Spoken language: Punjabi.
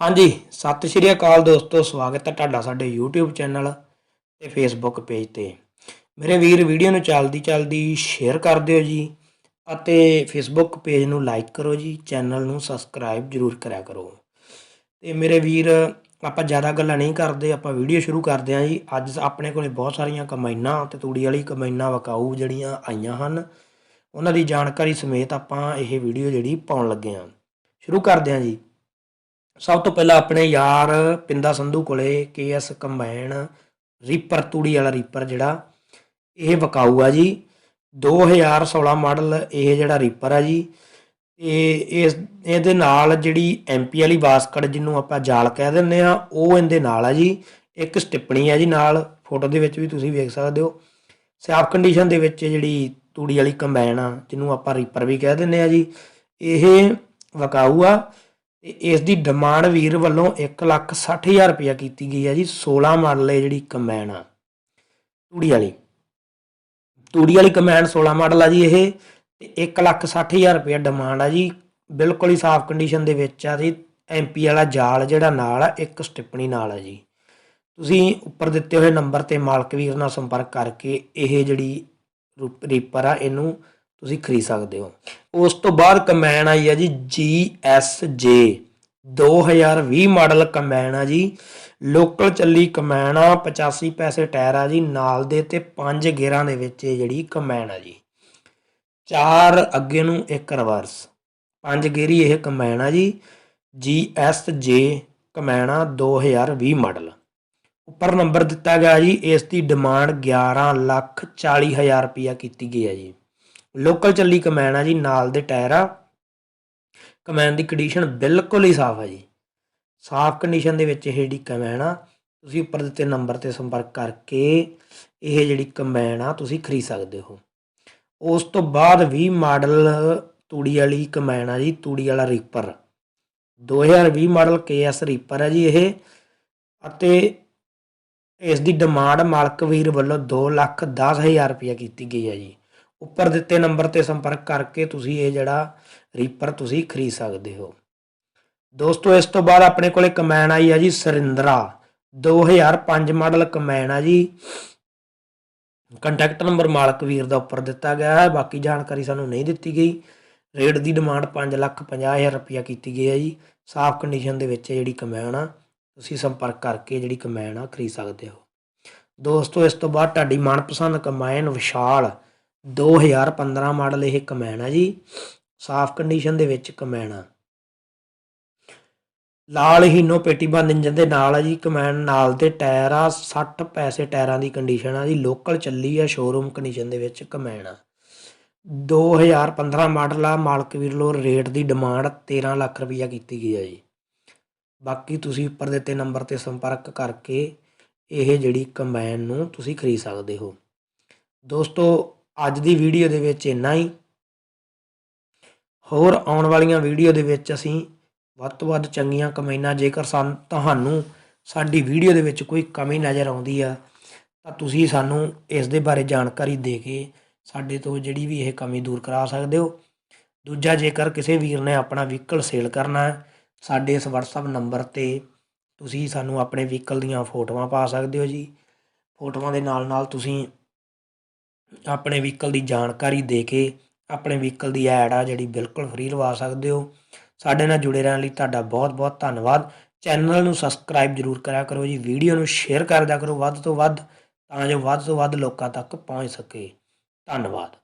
ਹਾਂਜੀ, ਸਤਿ ਸ਼੍ਰੀ ਅਕਾਲ ਦੋਸਤੋ, ਸਵਾਗਤ ਹੈ ਤੁਹਾਡਾ ਸਾਡੇ YouTube ਚੈਨਲ ਤੇ Facebook ਪੇਜ ਤੇ। ਮੇਰੇ ਵੀਰ ਵੀਡੀਓ ਨੂੰ ਚੱਲਦੀ ਚੱਲਦੀ ਸ਼ੇਅਰ ਕਰ ਦਿਓ ਜੀ ਅਤੇ Facebook ਪੇਜ ਨੂੰ ਲਾਈਕ ਕਰੋ ਜੀ ਚੈਨਲ ਨੂੰ ਸਬਸਕ੍ਰਾਈਬ ਜਰੂਰ ਕਰਿਆ ਕਰੋ। ਤੇ ਮੇਰੇ ਵੀਰ, ਆਪਾਂ ਜ਼ਿਆਦਾ ਗੱਲਾਂ ਨਹੀਂ ਕਰਦੇ, ਆਪਾਂ ਵੀਡੀਓ ਸ਼ੁਰੂ ਕਰਦੇ ਹਾਂ ਜੀ। ਅੱਜ ਆਪਣੇ ਕੋਲੇ ਬਹੁਤ ਸਾਰੀਆਂ ਕਮਾਈਨਾਂ ਤੇ ਤੂੜੀ ਵਾਲੀ ਕਮਾਈਨਾਂ ਵਕਾਊ ਜਿਹੜੀਆਂ ਆਈਆਂ ਹਨ, ਉਹਨਾਂ ਦੀ ਜਾਣਕਾਰੀ ਸਮੇਤ ਆਪਾਂ ਇਹ ਵੀਡੀਓ ਜਿਹੜੀ ਪਾਉਣ ਲੱਗੇ ਹਾਂ। ਸ਼ੁਰੂ ਕਰਦੇ ਹਾਂ ਜੀ। ਸਭ ਤੋਂ ਪਹਿਲਾਂ ਆਪਣੇ ਯਾਰ ਪਿੰਦਾ ਸੰਧੂ ਕੋਲੇ ਕੇਐਸ ਕੰਬਾਈਨ, ਰੀਪਰ, ਤੂੜੀ ਵਾਲਾ ਰੀਪਰ ਜਿਹੜਾ, ਇਹ ਵਕਾਊ ਆ ਜੀ 2016 ਮਾਡਲ ਇਹ ਜਿਹੜਾ ਰੀਪਰ ਆ ਜੀ। ਇਹ ਇਸ, ਇਹਦੇ ਨਾਲ ਜਿਹੜੀ ਐਮਪੀ ਵਾਲੀ ਬਾਸਕਟ ਜਿਹਨੂੰ ਆਪਾਂ ਜਾਲ ਕਹਿ ਦਿੰਦੇ ਆ ਉਹ ਇਹਦੇ ਨਾਲ ਆ ਜੀ। ਇੱਕ ਸਟਿੱਪਣੀ ਆ ਜੀ ਨਾਲ, ਫੋਟੋ ਦੇ ਵਿੱਚ ਵੀ ਤੁਸੀਂ ਵੇਖ ਸਕਦੇ ਹੋ। ਸਾਫ਼ ਕੰਡੀਸ਼ਨ ਦੇ ਵਿੱਚ ਜਿਹੜੀ ਤੂੜੀ ਵਾਲੀ ਕੰਬਾਈਨ ਆ, ਜਿਹਨੂੰ ਆਪਾਂ ਰੀਪਰ ਵੀ ਕਹਿ ਦਿੰਦੇ ਆ ਜੀ, ਇਹ ਵਕਾਊ ਆ। ਤੇ ਇਸ ਦੀ ਡਿਮਾਂਡ ਵੀਰ ਵੱਲੋਂ 160000 ਰੁਪਇਆ ਕੀਤੀ ਗਈ ਹੈ ਜੀ 16 ਮਾਡਲ ਹੈ ਜਿਹੜੀ ਕਮੈਨ ਆ। ਤੂੜੀ ਵਾਲੀ। ਤੂੜੀ ਵਾਲੀ ਕਮੈਨ 16 ਮਾਡਲ ਆ ਜੀ ਇਹ ਤੇ 160000 ਰੁਪਇਆ ਡਿਮਾਂਡ ਆ ਜੀ, ਬਿਲਕੁਲ ਹੀ ਸਾਫ਼ ਕੰਡੀਸ਼ਨ ਦੇ ਵਿੱਚ ਆ ਜੀ ਐਮਪੀ ਵਾਲਾ ਜਾਲ ਜਿਹੜਾ ਨਾਲ ਆ, ਇੱਕ ਸਟਿੱਪਣੀ ਨਾਲ ਆ ਜੀ। ਤੁਸੀਂ ਉੱਪਰ ਦਿੱਤੇ ਹੋਏ ਨੰਬਰ ਤੇ ਮਾਲਕ ਵੀਰ ਨਾਲ ਸੰਪਰਕ ਕਰਕੇ ਇਹ ਜਿਹੜੀ ਰੂਪ- ਰੀਪਰ ਆ, ਇਹਨੂੰ ਤੁਸੀਂ ਖਰੀਦ ਸਕਦੇ ਹੋ। ਉਸ ਤੋਂ ਬਾਅਦ ਕਮੈਨ ਆਈ ਆ ਜੀ ਜੀ ਐੱਸ ਜੇ 2020 ਮਾਡਲ ਕੰਬਾਈਨ ਆ ਜੀ। ਲੋਕਲ ਚੱਲੀ ਕੰਬਾਈਨ ਆ 85 ਪੈਸੇ ਟਾਇਰ ਆ ਜੀ, ਨਾਲ ਦੇ ਤੇ ਪੰਜ ਗੇਅਰਾਂ ਦੇ ਵਿੱਚ ਇਹ ਜਿਹੜੀ ਕੰਬਾਈਨ ਆ ਜੀ। ਚਾਰ ਅੱਗੇ ਨੂੰ, ਇੱਕ ਰਿਵਰਸ। ਪੰਜ ਗੇਰੀ ਇਹ ਕੰਬਾਈਨ ਆ ਜੀ। GSJ ਕੰਬਾਈਨ ਆ 2020 ਮਾਡਲ। ਉੱਪਰ ਨੰਬਰ ਦਿੱਤਾ ਗਿਆ ਜੀ, ਇਸ ਦੀ ਡਿਮਾਂਡ 11 ਲੱਖ 40 ਹਜ਼ਾਰ ਰੁਪਇਆ ਕੀਤੀ ਗਈ ਹੈ ਜੀ। ਲੋਕਲ ਚੱਲੀ ਕਮੈਨ ਆ ਜੀ, ਨਾਲ ਦੇ ਟਾਇਰ ਆ। ਕਮੈਨ ਦੀ ਕੰਡੀਸ਼ਨ ਬਿਲਕੁਲ ਹੀ ਸਾਫ਼ ਹੈ ਜੀ। ਸਾਫ਼ ਕੰਡੀਸ਼ਨ ਦੇ ਵਿੱਚ ਇਹ ਜਿਹੜੀ ਕਮੈਨ ਆ, ਤੁਸੀਂ ਉੱਪਰ ਦਿੱਤੇ ਨੰਬਰ ਤੇ ਸੰਪਰਕ ਕਰਕੇ ਇਹ ਜਿਹੜੀ ਕਮੈਨ ਆ, ਤੁਸੀਂ ਖਰੀਦ ਸਕਦੇ ਹੋ। ਉਸ ਤੋਂ ਬਾਅਦ 20 ਮਾਡਲ ਤੂੜੀ ਵਾਲੀ ਕਮੈਨ ਆ ਜੀ, ਤੂੜੀ ਵਾਲਾ ਰੀਪਰ 2020 ਮਾਡਲ KS ਰੀਪਰ ਹੈ ਜੀ ਇਹ, ਅਤੇ ਇਸ ਦੀ ਡਿਮਾਂਡ ਮਾਲਕ ਵੀਰ ਵੱਲੋਂ 2 ਲੱਖ 10 ਹਜ਼ਾਰ ਰੁਪਇਆ ਕੀਤੀ ਗਈ ਹੈ ਜੀ। ਉੱਪਰ ਦਿੱਤੇ ਨੰਬਰ ਤੇ ਸੰਪਰਕ ਕਰਕੇ ਤੁਸੀਂ ਇਹ ਜਿਹੜਾ ਰੀਪਰ ਤੁਸੀਂ ਖਰੀਦ ਸਕਦੇ ਹੋ। ਦੋਸਤੋ, ਇਸ ਤੋਂ ਬਾਅਦ ਆਪਣੇ ਕੋਲੇ ਕਮੈਨ ਆਈ ਹੈ ਜੀ, ਸਰਿੰਦਰਾ। 2005 ਮਾਡਲ ਕਮੈਨ ਆ ਜੀ। ਕੰਟੈਕਟ ਨੰਬਰ ਮਾਲਕ ਵੀਰ ਦਾ ਉੱਪਰ ਦਿੱਤਾ ਗਿਆ ਹੈ। ਬਾਕੀ ਜਾਣਕਾਰੀ ਸਾਨੂੰ ਨਹੀਂ ਦਿੱਤੀ ਗਈ। ਰੇਟ ਦੀ ਡਿਮਾਂਡ 5 ਲੱਖ 50 ਹਜ਼ਾਰ ਰੁਪਇਆ ਕੀਤੀ ਗਈ ਹੈ ਜੀ। ਸਾਫ਼ ਕੰਡੀਸ਼ਨ ਦੇ ਵਿੱਚ ਜਿਹੜੀ ਕਮੈਨ ਆ, ਤੁਸੀਂ ਸੰਪਰਕ ਕਰਕੇ ਜਿਹੜੀ ਕਮੈਨ ਆ, ਖਰੀਦ ਸਕਦੇ ਹੋ। ਦੋਸਤੋ, ਇਸ ਤੋਂ ਬਾਅਦ ਤੁਹਾਡੀ ਮਨਪਸੰਦ ਕਮੈਨ ਵਿਸ਼ਾਲ। 2015 ਮਾਡਲ ਇਹ ਕਮੈਨ ਆ ਜੀ। ਸਾਫ਼ ਕੰਡੀਸ਼ਨ ਦੇ ਵਿੱਚ ਕਮੈਣਾ। ਲਾਲ ਹੀਨੋ ਪੇਟੀ ਬੰਦ ਇੰਜਨ ਦੇ ਨਾਲ ਆ ਜੀ ਕਮੈਨ ਨਾਲ ਦੇ ਟਾਇਰ ਆ 60 ਪੈਸੇ ਟਾਇਰਾਂ ਦੀ ਕੰਡੀਸ਼ਨ ਆ ਜੀ ਲੋਕਲ ਚੱਲੀ ਆ ਸ਼ੋਰੂਮ ਕੰਡੀਸ਼ਨ ਦੇ ਵਿੱਚ ਕਮੈਨ ਆ 2015 ਮਾਡਲ ਆ, ਮਾਲਕ ਵੀਰ ਲੋ ਰੇਟ ਦੀ ਡਿਮਾਂਡ 13 ਲੱਖ ਰੁਪਈਆ ਕੀਤੀ ਗਈ ਆ ਜੀ। ਬਾਕੀ ਤੁਸੀਂ ਉੱਪਰ ਦਿੱਤੇ ਨੰਬਰ ਤੇ ਸੰਪਰਕ ਕਰਕੇ ਇਹ ਜਿਹੜੀ ਕੰਬਾਈਨ ਨੂੰ ਤੁਸੀਂ ਖਰੀਦ ਸਕਦੇ ਹੋ। ਦੋਸਤੋ, ਅੱਜ ਦੀ ਵੀਡੀਓ ਦੇ ਵਿੱਚ ਇੰਨਾ ਹੀ। ਹੋਰ ਆਉਣ ਵਾਲੀਆਂ ਵੀਡੀਓ ਦੇ ਵਿੱਚ ਅਸੀਂ ਵੱਧ ਤੋਂ ਵੱਧ ਚੰਗੀਆਂ ਕਮਾਈਆਂ ਜੇਕਰ ਸਾਨੂੰ ਤੁਹਾਨੂੰ ਸਾਡੀ ਵੀਡੀਓ ਦੇ ਵਿੱਚ ਕੋਈ ਕਮੀ ਨਜ਼ਰ ਆਉਂਦੀ ਆ, ਤਾਂ ਤੁਸੀਂ ਸਾਨੂੰ ਇਸ ਦੇ ਬਾਰੇ ਜਾਣਕਾਰੀ ਦੇ ਕੇ ਸਾਡੇ ਤੋਂ ਜਿਹੜੀ ਵੀ ਇਹ ਕਮੀ ਦੂਰ ਕਰਾ ਸਕਦੇ ਹੋ। ਦੂਜਾ, ਜੇਕਰ ਕਿਸੇ ਵੀਰ ਨੇ ਆਪਣਾ ਵਹੀਕਲ ਸੇਲ ਕਰਨਾ ਹੈ, ਸਾਡੇ ਇਸ WhatsApp ਨੰਬਰ ਤੇ ਤੁਸੀਂ ਸਾਨੂੰ ਆਪਣੇ ਵਹੀਕਲ ਦੀਆਂ ਫੋਟੋਆਂ ਪਾ ਸਕਦੇ ਹੋ ਜੀ। ਫੋਟੋਆਂ ਦੇ ਨਾਲ ਨਾਲ ਤੁਸੀਂ ਆਪਣੇ ਵਹੀਕਲ ਦੀ ਜਾਣਕਾਰੀ ਦੇ ਕੇ ਆਪਣੇ ਵਹੀਕਲ ਦੀ ਐਡ ਆ ਜਿਹੜੀ ਬਿਲਕੁਲ ਫ੍ਰੀ ਲਵਾ ਸਕਦੇ ਹੋ। ਸਾਡੇ ਨਾਲ ਜੁੜੇ ਰਹਿਣ ਲਈ ਤੁਹਾਡਾ ਬਹੁਤ ਬਹੁਤ ਧੰਨਵਾਦ। ਚੈਨਲ ਨੂੰ ਸਬਸਕ੍ਰਾਈਬ ਜਰੂਰ ਕਰਿਆ ਕਰੋ ਜੀ। ਵੀਡੀਓ ਨੂੰ ਸ਼ੇਅਰ ਕਰਦਿਆ ਕਰੋ ਵੱਧ ਤੋਂ ਵੱਧ, ਤਾਂ ਜੋ ਵੱਧ ਤੋਂ ਵੱਧ ਲੋਕਾਂ ਤੱਕ ਪਹੁੰਚ ਸਕੇ। ਧੰਨਵਾਦ।